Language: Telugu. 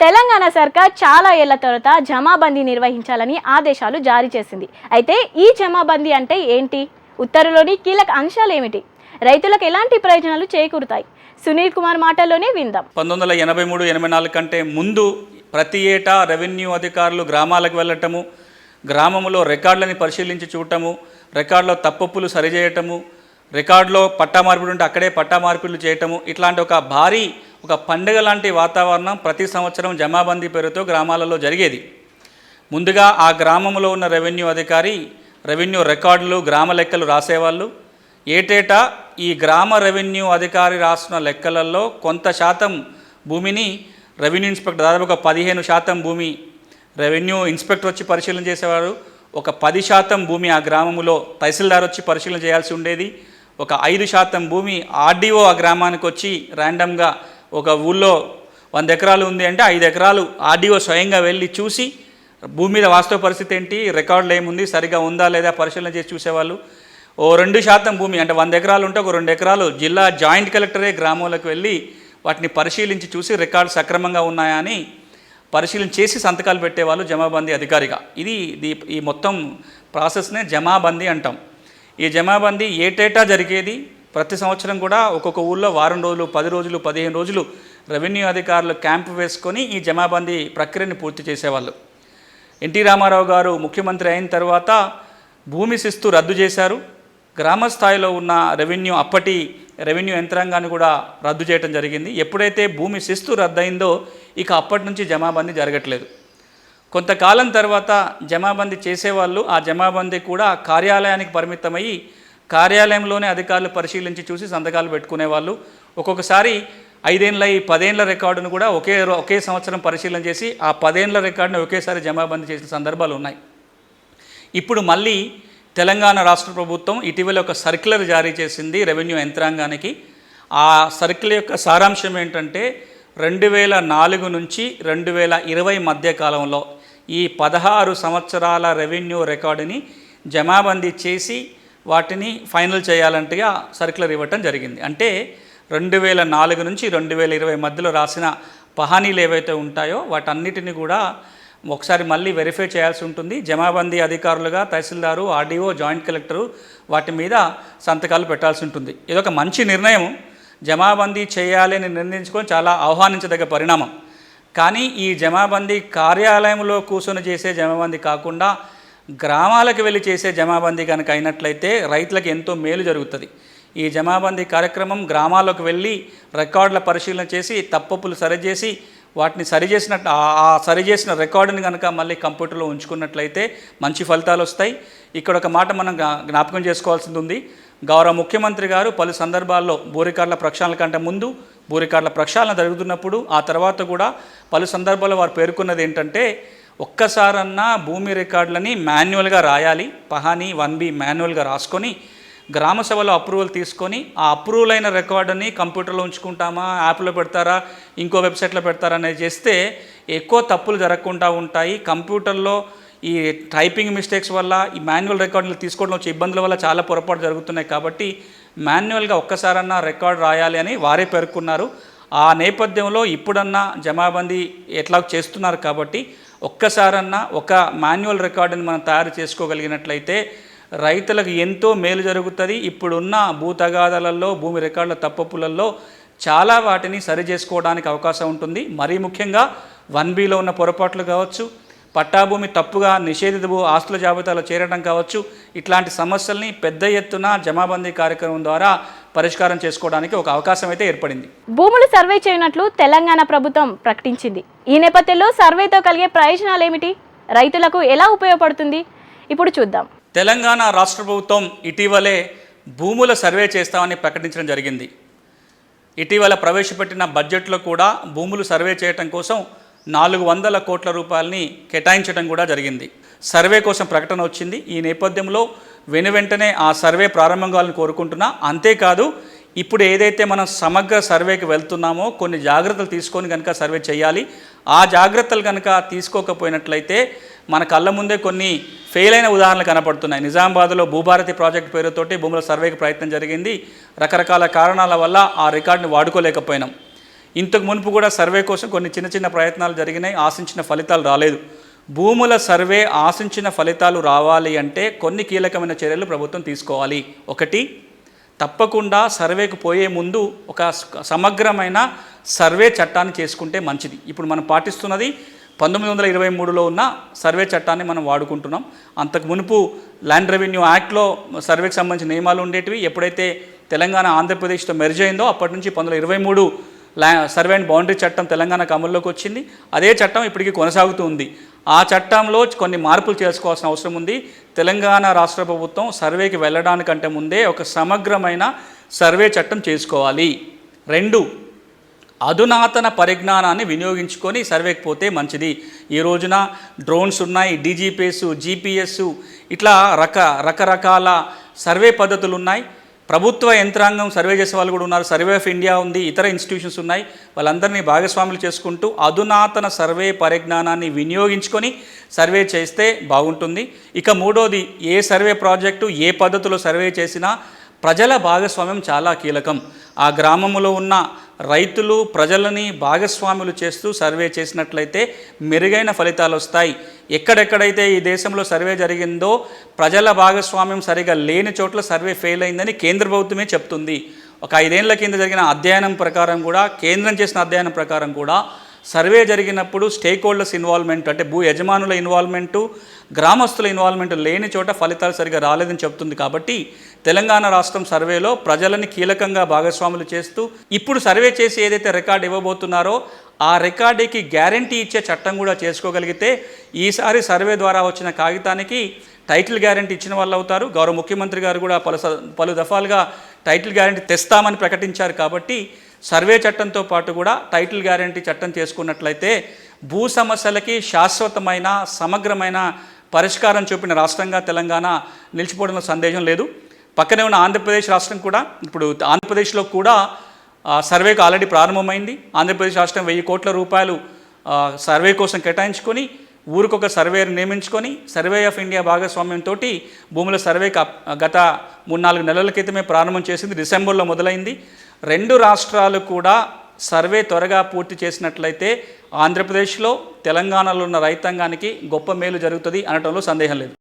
తెలంగాణ సర్కార్ చాలా ఏళ్ళ తర్వాత జమాబందీ నిర్వహించాలని ఆదేశాలు జారీ చేసింది. అయితే ఈ జమాబందీ అంటే ఏంటి? ఉత్తర్వులోని కీలక అంశాలు ఏమిటి? రైతులకు ఎలాంటి ప్రయోజనాలు చేకూరుతాయి? సునీల్ కుమార్ మాటల్లోనే విందాం. పంతొమ్మిది వందల ఎనభై మూడు ఎనభై నాలుగు కంటే ముందు ప్రతి ఏటా రెవెన్యూ అధికారులు గ్రామాలకు వెళ్ళటము గ్రామంలో రికార్డులని పరిశీలించి చూడటము రికార్డులో తప్పులు సరిచేయటము రికార్డులో పట్టా మార్పిడి ఉంటే అక్కడే పట్టా మార్పులు చేయటము ఇట్లాంటి ఒక భారీ ఒక పండుగ లాంటి వాతావరణం ప్రతి సంవత్సరం జమాబందీ పేరుతో గ్రామాలలో జరిగేది. ముందుగా ఆ గ్రామంలో ఉన్న రెవెన్యూ అధికారి రెవెన్యూ రికార్డులు గ్రామ లెక్కలు రాసేవాళ్ళు. ఏటేటా ఈ గ్రామ రెవెన్యూ అధికారి రాసిన లెక్కలలో కొంత శాతం భూమిని రెవెన్యూ ఇన్స్పెక్టర్ దాదాపు ఒక పదిహేను శాతం భూమి రెవెన్యూ ఇన్స్పెక్టర్ వచ్చి పరిశీలన చేసేవారు. ఒక పది శాతం భూమి ఆ గ్రామంలో తహసీల్దార్ వచ్చి పరిశీలన చేయాల్సి ఉండేది. ఒక ఐదు శాతం భూమి ఆర్డీఓ ఆ గ్రామానికి వచ్చి ర్యాండమ్గా ఒక ఊళ్ళో వంద ఎకరాలు ఉంది అంటే ఐదు ఎకరాలు ఆర్డీఓ స్వయంగా వెళ్ళి చూసి భూమి మీద వాస్తవ పరిస్థితి ఏంటి? రికార్డులు ఏముంది? సరిగా ఉందా లేదా? పరిశీలన చేసి చూసేవాళ్ళు. ఓ రెండు శాతం భూమి అంటే వంద ఎకరాలు ఉంటే ఒక రెండు ఎకరాలు జిల్లా జాయింట్ కలెక్టరే గ్రామంలోకి వెళ్ళి వాటిని పరిశీలించి చూసి రికార్డు సక్రమంగా ఉన్నాయా అని పరిశీలన చేసి సంతకాలు పెట్టేవాళ్ళు జమాబందీ అధికారిగా. ఇది ఇది- ఈ మొత్తం ప్రాసెస్నే జమాబందీ అంటాం. ఈ జమాబందీ ఏటేటా జరిగేది? ప్రతి సంవత్సరం కూడా ఒక్కొక్క ఊళ్ళో వారం రోజులు పది రోజులు పదిహేను రోజులు రెవెన్యూ అధికారులు క్యాంపు వేసుకొని ఈ జమాబందీ ప్రక్రియను పూర్తి చేసేవాళ్ళు. ఎన్టీ రామారావు గారు ముఖ్యమంత్రి అయిన తర్వాత భూమి శిస్తు రద్దు చేశారు. గ్రామ స్థాయిలో ఉన్న రెవెన్యూ అప్పటి రెవెన్యూ యంత్రాంగాన్ని కూడా రద్దు చేయడం జరిగింది. ఎప్పుడైతే భూమి శిస్తు రద్దయిందో ఇక అప్పటి నుంచి జమాబందీ జరగట్లేదు. కొంతకాలం తర్వాత జమాబందీ చేసేవాళ్ళు ఆ జమాబందీ కూడా కార్యాలయానికి పరిమితమయ్యి కార్యాలయంలోనే అధికారులు పరిశీలించి చూసి సంతకాలు పెట్టుకునేవాళ్ళు ఒక్కొక్కసారి ఐదేళ్ళ ఈ పదేళ్ళ రికార్డును కూడా ఒకే ఒకే సంవత్సరం పరిశీలన చేసి ఆ పదేళ్ళ రికార్డును ఒకేసారి జమాబందీ చేసిన సందర్భాలు ఉన్నాయి. ఇప్పుడు మళ్ళీ తెలంగాణ రాష్ట్ర ప్రభుత్వం ఇటీవల ఒక సర్క్యులర్ జారీ చేసింది రెవెన్యూ యంత్రాంగానికి. ఆ సర్కిల్ యొక్క సారాంశం ఏంటంటే రెండు వేల నాలుగు నుంచి రెండు వేల ఇరవై మధ్య కాలంలో ఈ పదహారు సంవత్సరాల రెవెన్యూ రికార్డుని జమాబందీ చేసి వాటిని ఫైనల్ చేయాలంటగా సర్క్యులర్ ఇవ్వటం జరిగింది. అంటే రెండు వేల నాలుగు నుంచి రెండు వేల ఇరవై మధ్యలో రాసిన పహానీలు ఏవైతే ఉంటాయో వాటన్నిటిని కూడా ఒకసారి మళ్ళీ వెరిఫై చేయాల్సి ఉంటుంది. జమాబందీ అధికారులుగా తహసీల్దారు ఆర్డీఓ జాయింట్ కలెక్టరు వాటి మీద సంతకాలు పెట్టాల్సి ఉంటుంది. ఇదొక మంచి నిర్ణయం. జమాబందీ చేయాలి అని నిర్ణయించుకొని చాలా ఆహ్వానించదగ్గ పరిణామం. కానీ ఈ జమాబందీ కార్యాలయంలో కూర్చొని చేసే జమాబందీ కాకుండా గ్రామాలకు వెళ్ళి చేసే జమాబందీ కనుక అయినట్లయితే రైతులకు ఎంతో మేలు జరుగుతుంది. ఈ జమాబందీ కార్యక్రమం గ్రామాలకు వెళ్ళి రికార్డుల పరిశీలన చేసి తప్పప్పులు సరిచేసి వాటిని సరిచేసినట్టు ఆ- సరిచేసిన రికార్డుని కనుక మళ్ళీ కంప్యూటర్లో ఉంచుకున్నట్లయితే మంచి ఫలితాలు వస్తాయి. ఇక్కడ ఒక మాట మనం జ్ఞాపకం చేసుకోవాల్సింది ఉంది. గౌరవ ముఖ్యమంత్రి గారు పలు సందర్భాల్లో బూరికార్డుల ప్రక్షాళన కంటే ముందు బూరికార్డుల ప్రక్షాళన జరుగుతున్నప్పుడు ఆ తర్వాత కూడా పలు సందర్భాల్లో వారు పేర్కొన్నది ఏంటంటే ఒక్కసారన్నా భూమి రికార్డులని మాన్యువల్గా రాయాలి. పహాని వన్ బి మాన్యువల్గా రాసుకొని గ్రామ సభలో అప్రూవల్ తీసుకొని ఆ అప్రూవల్ అయిన రికార్డుని కంప్యూటర్లో ఉంచుకుంటామా యాప్లో పెడతారా ఇంకో వెబ్సైట్లో పెడతారా అనేది చేస్తే ఎక్కువ తప్పులు జరగకుండా ఉంటాయి. కంప్యూటర్లో ఈ టైపింగ్ మిస్టేక్స్ వల్ల ఈ మాన్యువల్ రికార్డులు తీసుకోవడం వచ్చే ఇబ్బందుల వల్ల చాలా పొరపాటు జరుగుతున్నాయి కాబట్టి మాన్యువల్గా ఒక్కసారన్నా రికార్డు రాయాలి అని వారే పేర్కొన్నారు. ఆ నేపథ్యంలో ఇప్పుడన్నా జమాబందీ ఎట్లా చేస్తున్నారు కాబట్టి ఒక్కసారన్నా ఒక మాన్యువల్ రికార్డుని మనం తయారు చేసుకోగలిగినట్లయితే రైతులకు ఎంతో మేలు జరుగుతుంది. ఇప్పుడున్న భూ తగాదాలలో భూమి రికార్డుల తప్పప్పులలో చాలా వాటిని సరి చేసుకోవడానికి అవకాశం ఉంటుంది. మరీ ముఖ్యంగా వన్ బీలో ఉన్న పొరపాట్లు కావచ్చు పట్టాభూమి తప్పుగా నిషేధిత భూ ఆస్తుల జాబితాలో చేరడం కావచ్చు ఇట్లాంటి సమస్యల్ని పెద్ద ఎత్తున జమాబందీ కార్యక్రమం ద్వారా పరిష్కారం చేసుకోవడానికి ఒక అవకాశం అయితే ఏర్పడింది. భూములు సర్వే చేయనట్లు తెలంగాణ ప్రభుత్వం ప్రకటించింది. ఈ నేపథ్యంలో సర్వేతో కలిగే ప్రయోజనాలు ఏమిటి? రైతులకు ఎలా ఉపయోగపడుతుంది? ఇప్పుడు చూద్దాం. తెలంగాణ రాష్ట్ర ప్రభుత్వం ఇటీవలే భూముల సర్వే చేస్తామని ప్రకటించడం జరిగింది. ఇటీవల ప్రవేశపెట్టిన బడ్జెట్లో కూడా భూములు సర్వే చేయటం కోసం నాలుగు వందల కోట్ల రూపాయలని కేటాయించడం కూడా జరిగింది. సర్వే కోసం ప్రకటన వచ్చింది. ఈ నేపథ్యంలో వెను వెంటనే ఆ సర్వే ప్రారంభం కావాలని కోరుకుంటున్నా. అంతేకాదు ఇప్పుడు ఏదైతే మనం సమగ్ర సర్వేకి వెళ్తున్నామో కొన్ని జాగ్రత్తలు తీసుకొని కనుక సర్వే చేయాలి. ఆ జాగ్రత్తలు కనుక తీసుకోకపోయినట్లయితే మన కళ్ళ ముందే కొన్ని ఫెయిల్ అయిన ఉదాహరణలు కనపడుతున్నాయి. నిజామాబాద్లో భూభారతి ప్రాజెక్ట్ పేరుతోటి భూముల సర్వేకి ప్రయత్నం జరిగింది. రకరకాల కారణాల వల్ల ఆ రికార్డుని వాడుకోలేకపోయినాం. ఇంతకు మునుపు కూడా సర్వే కోసం కొన్ని చిన్న చిన్న ప్రయత్నాలు జరిగినాయి ఆశించిన ఫలితాలు రాలేదు. భూముల సర్వే ఆశించిన ఫలితాలు రావాలి అంటే కొన్ని కీలకమైన చర్యలు ప్రభుత్వం తీసుకోవాలి. ఒకటి తప్పకుండా సర్వేకు పోయే ముందు ఒక సమగ్రమైన సర్వే చట్టాన్ని చేసుకుంటే మంచిది. ఇప్పుడు మనం పాటిస్తున్నది పంతొమ్మిది వందల ఇరవై మూడులో ఉన్న సర్వే చట్టాన్ని మనం వాడుకుంటున్నాం. అంతకు మునుపు ల్యాండ్ రెవెన్యూ యాక్ట్లో సర్వేకి సంబంధించిన నియమాలు ఉండేటివి. ఎప్పుడైతే తెలంగాణ ఆంధ్రప్రదేశ్తో మెర్జ్ అయిందో అప్పటి నుంచి పంతొమ్మిది ఇరవై మూడు సర్వే అండ్ బౌండరీ చట్టం తెలంగాణకు అమల్లోకి వచ్చింది. అదే చట్టం ఇప్పటికీ కొనసాగుతూ ఉంది. ఆ చట్టంలో కొన్ని మార్పులు చేసుకోవాల్సిన అవసరం ఉంది. తెలంగాణ రాష్ట్ర ప్రభుత్వం సర్వేకి వెళ్ళడానికంటే ముందే ఒక సమగ్రమైన సర్వే చట్టం చేసుకోవాలి. రెండు అధునాతన పరిజ్ఞానాన్ని వినియోగించుకొని సర్వేకి పోతే మంచిది. ఈ రోజున డ్రోన్స్ ఉన్నాయి డీజీపీఎస్ జీపీఎస్ ఇట్లా రక రకరకాల సర్వే పద్ధతులు ఉన్నాయి. ప్రభుత్వ యంత్రాంగం సర్వే చేసే వాళ్ళు కూడా ఉన్నారు. సర్వే ఆఫ్ ఇండియా ఉంది ఇతర ఇన్స్టిట్యూషన్స్ ఉన్నాయి. వాళ్ళందరినీ భాగస్వాములు చేసుకుంటూ అధునాతన సర్వే పరిజ్ఞానాన్ని వినియోగించుకొని సర్వే చేస్తే బాగుంటుంది. ఇక మూడోది ఏ సర్వే ప్రాజెక్టు ఏ పద్ధతిలో సర్వే చేసినా ప్రజల భాగస్వామ్యం చాలా కీలకం. ఆ గ్రామంలో ఉన్న రైతులు ప్రజలని భాగస్వాములు చేస్తూ సర్వే చేసినట్లయితే మెరుగైన ఫలితాలు వస్తాయి. ఎక్కడెక్కడైతే ఈ దేశంలో సర్వే జరిగిందో ప్రజల భాగస్వామ్యం సరిగా లేని చోట్ల సర్వే ఫెయిల్ అయిందని కేంద్ర ప్రభుత్వమే చెప్తుంది. ఒక ఐదేళ్ళ కింద జరిగిన అధ్యయనం ప్రకారం కూడా కేంద్రం చేసిన అధ్యయనం ప్రకారం కూడా సర్వే జరిగినప్పుడు స్టేక్ హోల్డర్స్ ఇన్వాల్వ్మెంట్ అంటే భూ యజమానుల ఇన్వాల్వ్మెంటు గ్రామస్తుల ఇన్వాల్వ్మెంట్ లేని చోట ఫలితాలు సరిగా రాలేదని చెప్తుంది కాబట్టి తెలంగాణ రాష్ట్రం సర్వేలో ప్రజలని కీలకంగా భాగస్వాములు చేస్తూ ఇప్పుడు సర్వే చేసి ఏదైతే రికార్డు ఇవ్వబోతున్నారో ఆ రికార్డుకి గ్యారంటీ ఇచ్చే చట్టం కూడా చేసుకోగలిగితే ఈసారి సర్వే ద్వారా వచ్చిన కాగితానికి టైటిల్ గ్యారంటీ ఇచ్చిన వాళ్ళు అవుతారు. గౌరవ ముఖ్యమంత్రి గారు కూడా పలు స- పలు దఫాలుగా టైటిల్ గ్యారంటీ తెస్తామని ప్రకటించారు కాబట్టి సర్వే చట్టంతో పాటు కూడా టైటిల్ గ్యారంటీ చట్టం చేసుకున్నట్లయితే భూ సమస్యలకి శాశ్వతమైన సమగ్రమైన పరిష్కారం చూపిన రాష్ట్రంగా తెలంగాణ నిలిచిపోవడంలో సందేహం లేదు. పక్కనే ఉన్న ఆంధ్రప్రదేశ్ రాష్ట్రం కూడా ఇప్పుడు ఆంధ్రప్రదేశ్లో కూడా సర్వేకు ఆల్రెడీ ప్రారంభమైంది. ఆంధ్రప్రదేశ్ రాష్ట్రం వెయ్యి కోట్ల రూపాయలు సర్వే కోసం కేటాయించుకొని ఊరికొక సర్వేని నియమించుకొని సర్వే ఆఫ్ ఇండియా భాగస్వామ్యంతో భూముల సర్వే గత మూడు నాలుగు నెలల క్రితమే ప్రారంభం చేసింది. డిసెంబర్లో మొదలైంది. రెండు రాష్ట్రాలు కూడా సర్వే త్వరగా పూర్తి చేసినట్లయితే ఆంధ్రప్రదేశ్లో తెలంగాణలో ఉన్న రైతాంగానికి గొప్ప మేలు జరుగుతుంది అనటంలో సందేహం లేదు.